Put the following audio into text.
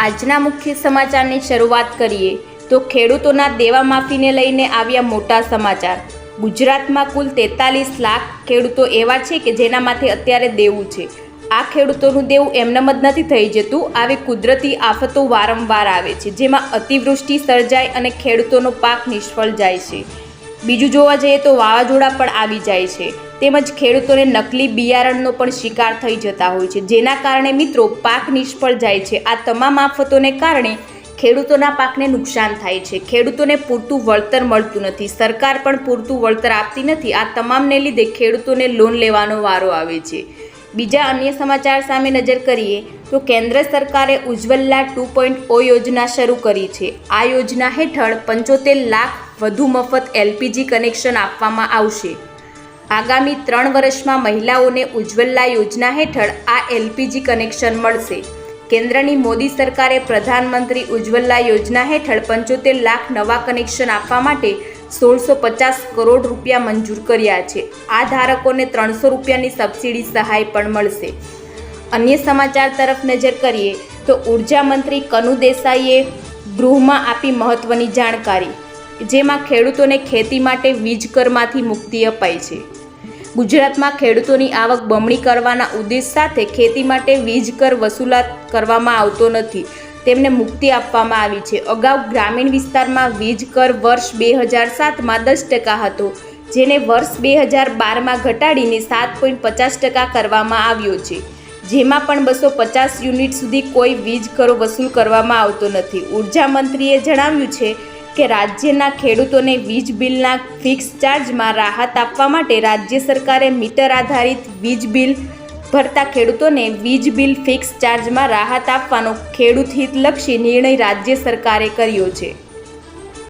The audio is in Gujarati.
આજના મુખ્ય સમાચારની શરૂઆત કરીએ તો ખેડૂતોના દેવા માફીને લઈને આવ્યા મોટા સમાચાર. ગુજરાતમાં કુલ તેતાલીસ લાખ ખેડૂતો એવા છે કે જેના માથે અત્યારે દેવું છે. આ ખેડૂતોનું દેવું એમનેમ જ નથી થઈ જતું, આવી કુદરતી આફતો વારંવાર આવે છે, જેમાં અતિવૃષ્ટિ સર્જાય અને ખેડૂતોનો પાક નિષ્ફળ જાય છે. બીજું જોવા જઈએ તો વાવાઝોડા પણ આવી જાય છે. તેમજ ખેડૂતોને નકલી બિયારણનો પણ શિકાર થઈ જતા હોય છે. જેના કારણે મિત્રો પાક નિષ્ફળ જાય છે. આ તમામ આફતોને કારણે ખેડૂતોના પાકને નુકસાન થાય છે. ખેડૂતોને પૂરતું વળતર મળતું નથી. સરકાર પણ પૂરતું વળતર આપતી નથી. આ તમામને લીધે ખેડૂતોને લોન લેવાનો વારો આવે છે. બીજા અન્ય સમાચાર સામે નજર કરીએ તો કેન્દ્ર સરકારે ઉજ્જવલા ટુ પોઈન્ટ ઓ યોજના શરૂ કરી છે. આ યોજના હેઠળ પંચોતેર લાખ વધુ મફત એલપીજી કનેક્શન આપવામાં આવશે. આગામી ત્રણ વર્ષમાં મહિલાઓને ઉજ્જવલા યોજના હેઠળ આ એલપીજી કનેક્શન મળશે. કેન્દ્રની મોદી સરકારે પ્રધાનમંત્રી ઉજ્જવલા યોજના હેઠળ પંચોતેર લાખ નવા કનેક્શન આપવા માટે સોળસો પચાસ કરોડ રૂપિયા મંજૂર કર્યા છે. આ ધારકોને ત્રણસો રૂપિયાની સબસિડી સહાય પણ મળશે. અન્ય સમાચાર તરફ નજર કરીએ તો ઊર્જા મંત્રી કનુ દેસાઈએ ગૃહમાં આપી મહત્વની જાણકારી, જેમાં ખેડૂતોને ખેતી માટે વીજ કરમાંથી મુક્તિ અપાઈ છે. ગુજરાતમાં ખેડૂતોની આવક બમણી કરવાના ઉદ્દેશ સાથે ખેતી માટે વીજ કર વસૂલાત કરવામાં આવતો નથી. તેમને મુક્તિ આપવામાં આવી છે. અગાઉ ગ્રામીણ વિસ્તારમાં વીજ કર વર્ષ બે હજાર સાતમાં દસ ટકા હતો, જેને વર્ષ બે હજાર બારમાં ઘટાડીને સાત પોઈન્ટ પચાસ ટકા કરવામાં આવ્યો છે. જેમાં પણ બસો પચાસ યુનિટ સુધી કોઈ વીજ કરો વસૂલ કરવામાં આવતો નથી. ઊર્જા મંત્રીએ જણાવ્યું છે કે રાજ્યના ખેડૂતોને વીજ બિલના ફિક્સ ચાર્જમાં રાહત આપવા માટે રાજ્ય સરકારે મીટર આધારિત વીજ બિલ ભરતા ખેડૂતોને વીજ બિલ ફિક્સ ચાર્જમાં રાહત આપવાનો ખેડૂત હિતલક્ષી નિર્ણય રાજ્ય સરકારે કર્યો છે.